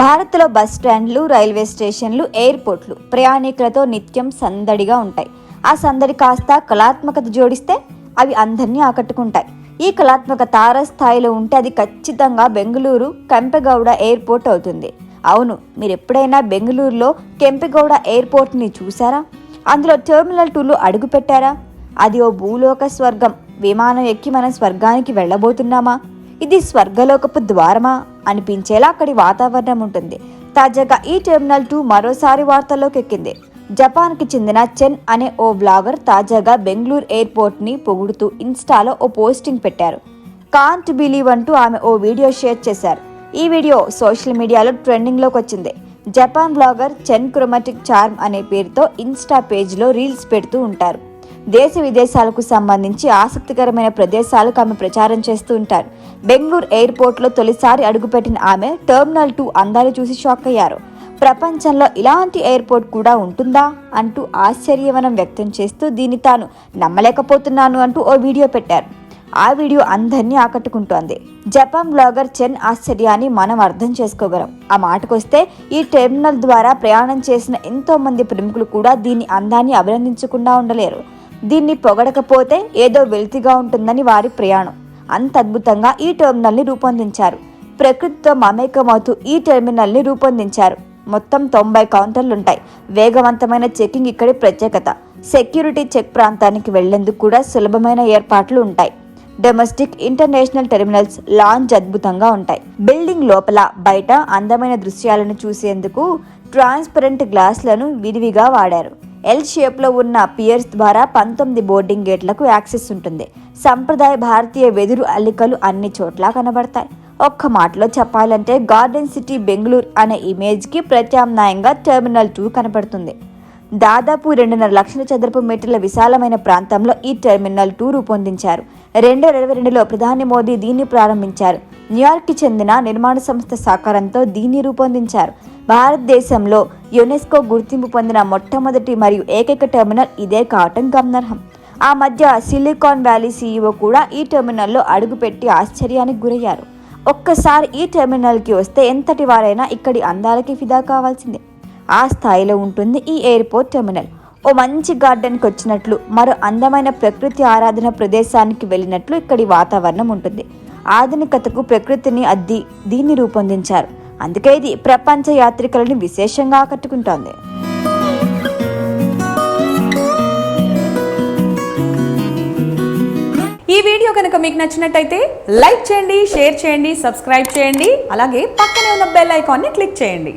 భారత్లో bus స్టాండ్లు railway స్టేషన్లు ఎయిర్పోర్ట్లు ప్రయాణికులతో నిత్యం సందడిగా ఉంటాయి. ఆ సందడి కాస్త కళాత్మకత జోడిస్తే అవి అందరినీ ఆకట్టుకుంటాయి. ఈ కళాత్మక తారస్థాయిలో ఉంటే అది ఖచ్చితంగా బెంగళూరు కెంపెగౌడ ఎయిర్పోర్ట్ అవుతుంది. అవును మీరు ఎప్పుడైనా బెంగళూరులో కెంపెగౌడ ఎయిర్పోర్ట్ని చూసారా అందులో టెర్మినల్ టూలో అడుగు పెట్టారా అది ఓ భూలోక స్వర్గం. విమానం ఎక్కి మనం స్వర్గానికి వెళ్ళబోతున్నామా? ఇది స్వర్గలోకపు ద్వారమా? అనిపించేలా అక్కడి వాతావరణం ఉంటుంది. తాజాగా ఈ టెర్మినల్ టూ మరోసారి వార్తల్లోకి ఎక్కింది జపాన్కి చెందిన చెన్ అనే ఓ బ్లాగర్ తాజాగా బెంగళూరు ఎయిర్పోర్ట్ని పొగుడుతూ ఇన్స్టాలో ఓ పోస్టింగ్ పెట్టారు. కాంట్ బిలీవ్ అంటూ ఆమె ఓ వీడియో షేర్ చేశారు. ఈ వీడియో సోషల్ మీడియాలో ట్రెండింగ్లోకి వచ్చింది Japan blogger Chen chromatic charm అనే పేరుతో ఇన్స్టా పేజ్లో రీల్స్ పెడుతూ ఉంటారు. దేశ విదేశాలకు సంబంధించి ఆసక్తికరమైన ప్రదేశాలకు ఆమె ప్రచారం చేస్తూ ఉంటారు. బెంగళూరు ఎయిర్పోర్ట్లో తొలిసారి అడుగుపెట్టిన ఆమె టెర్మినల్ టూ అందాలు చూసి షాక్ అయ్యారు. ప్రపంచంలో ఇలాంటి ఎయిర్పోర్ట్ కూడా ఉంటుందా అంటూ ఆశ్చర్యవనం వ్యక్తం చేస్తూ దీన్ని తాను నమ్మలేకపోతున్నాను అంటూ ఓ వీడియో పెట్టారు. ఆ వీడియో అందరినీ ఆకట్టుకుంటోంది. జపాన్ బ్లాగర్ చెన్ ఆశ్చర్యాన్ని మనం అర్థం చేసుకోగలం. ఆ మాటకొస్తే ఈ టెర్మినల్ ద్వారా ప్రయాణం చేసిన ఎంతోమంది ప్రముఖులు కూడా దీని అందాన్ని అభినందించకుండా ఉండలేరు. దీన్ని పొగడకపోతే ఏదో వెలితిగా ఉంటుందని వారి ప్రయాణం. అంత అద్భుతంగా ఈ టెర్మినల్ని రూపొందించారు. ప్రకృతితో మమేకమవుతూ ఈ టెర్మినల్ని రూపొందించారు. మొత్తం తొంభై కౌంటర్లుంటాయి. వేగవంతమైన చెకింగ్ ఇక్కడి ప్రత్యేకత. సెక్యూరిటీ చెక్ ప్రాంతానికి వెళ్ళేందుకు కూడా సులభమైన ఏర్పాట్లు ఉంటాయి. డొమెస్టిక్ ఇంటర్నేషనల్ టెర్మినల్స్ లాంచ్ అద్భుతంగా ఉంటాయి. బిల్డింగ్ లోపల బయట అందమైన దృశ్యాలను చూసేందుకు ట్రాన్స్పరెంట్ గ్లాస్లను విరివిగా వాడారు. ఎల్ షేప్లో ఉన్న పియర్స్ ద్వారా పంతొమ్మిది బోర్డింగ్ గేట్లకు యాక్సెస్ ఉంటుంది. సంప్రదాయ భారతీయ వెదురు అల్లికలు అన్ని చోట్ల కనబడతాయి. ఒక్క మాటలో చెప్పాలంటే గార్డెన్ సిటీ బెంగళూరు అనే ఇమేజ్కి ప్రత్యామ్నాయంగా టెర్మినల్ టూ కనపడుతుంది దాదాపు రెండున్నర లక్షల చదరపు మీటర్ల విశాలమైన ప్రాంతంలో ఈ టెర్మినల్ టూ రూపొందించారు. రెండు ఇరవై రెండులో ప్రధాని మోదీ దీన్ని ప్రారంభించారు. న్యూయార్క్కి చెందిన నిర్మాణ సంస్థ సహకారంతో దీన్ని రూపొందించారు. భారతదేశంలో యునెస్కో గుర్తింపు పొందిన మొట్టమొదటి మరియు ఏకైక టెర్మినల్ ఇదే కావటం గమనార్హం. ఆ మధ్య సిలికాన్ వ్యాలీ సీఈఓ కూడా ఈ టెర్మినల్లో అడుగుపెట్టి ఆశ్చర్యానికి గురయ్యారు. ఒక్కసారి ఈ టెర్మినల్కి వస్తే ఎంతటి వారైనా ఇక్కడి అందాలకి ఫిదా కావాల్సిందే. ఆ స్థాయిలో ఉంటుంది ఈ ఎయిర్పోర్ట్ టెర్మినల్. ఓ మంచి గార్డెన్కి వచ్చినట్లు మరో అందమైన ప్రకృతి ఆరాధన ప్రదేశానికి వెళ్ళినట్లు ఇక్కడి వాతావరణం ఉంటుంది. ఆధునికతకు ప్రకృతిని అద్ది దీన్ని రూపొందించారు. అందుకే ఇది ప్రపంచ యాత్రికులను విశేషంగా ఆకట్టుకుంటోంది. ఈ వీడియో కనుక మీకు నచ్చినట్టయితే లైక్ చేయండి షేర్ చేయండి సబ్స్క్రైబ్ చేయండి అలాగే పక్కనే ఉన్న బెల్ ఐకాన్ని క్లిక్ చేయండి.